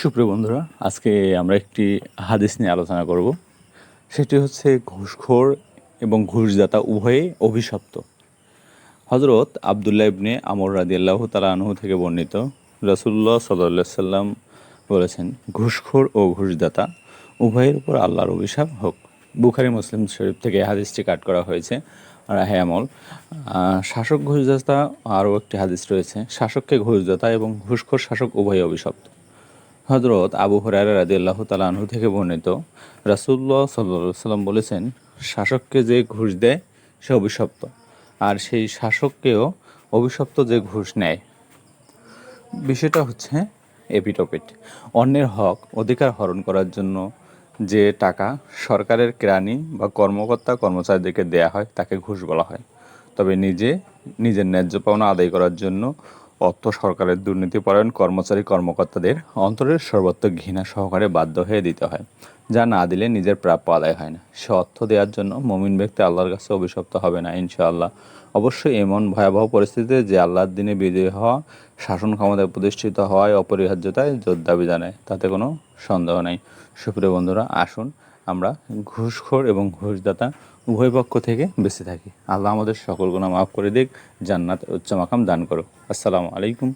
সুপ্রিয় বন্ধুরা, আজকে আমরা একটি হাদিস নিয়ে আলোচনা করব। সেটি হচ্ছে ঘুষখোর এবং ঘুষদাতা উভয়ে অভিশপ্ত। হজরত আবদুল্লাহ ইবনে আমর রাদি আল্লাহ তালা আনহু থেকে বর্ণিত রসুল্লাহ সাল্লাহ সাল্লাম বলেছেন, ঘুষখোর ও ঘুষদাতা উভয়ের উপর আল্লাহর অভিশাপ হোক। বুখারি, মুসলিম শরীফ থেকে হাদিসটি কাট করা হয়েছে। আর হ্যাঁ আমল শাসক ঘুষদাতা আরও একটি হাদিস রয়েছে, শাসককে ঘুষদাতা এবং ঘুষখোর শাসক উভয় অভিশপ্ত। হজরত আবু হরারা রাজি আল্লাহ তালাহু থেকে বর্ণিত রাসুল্লাহ সাল্লা সাল্লাম বলেছেন, শাসককে যে ঘুষ দেয়, সে অভিশপ্ত। আর সেই শাসককেও অভিশপ্ত যে ঘুষ নেয়। বিষয়টা হচ্ছে এপিটোপিট। অন্যের হক অধিকার হরণ করার জন্য যে টাকা সরকারের কেরানি বা কর্মকর্তা কর্মচারীদেরকে দেয়া হয়, তাকে ঘুষ বলা হয়। তবে নিজে নিজের ন্যায্য পাওনা আদায় করার জন্য অর্থ সরকারের দুর্নীতিপরায়ণ কর্মচারী কর্মকর্তাদের অন্তরের সর্বত্র ঘৃণা সহকারে বাধ্য হয়ে দিতে হয়, যা না দিলে নিজের প্রাপ্য আদায় হয় না। সে অর্থ দেওয়ার জন্য মমিন ব্যক্তি আল্লাহর কাছে অভিশপ্ত হবে না, ইনশাআল্লাহ। অবশ্যই এমন ভয়াবহ পরিস্থিতিতে যে আল্লাহর দিনে বিজয়ী হওয়া, শাসন ক্ষমতায় প্রতিষ্ঠিত হওয়ায় অপরিহার্যতায় জোর দাবি জানায়, তাতে কোনো সন্দেহ নেই। সুপ্রিয় বন্ধুরা, আসুন আমরা ঘুষখোর এবং ঘুষদাতা উভয় পক্ষ থেকে বেঁচে থাকি। আল্লাহ আমাদের সকল গুণা মাফ করে দিক, জান্নাত উচ্চ মাকাম দান করো আসসালামু আলাইকুম।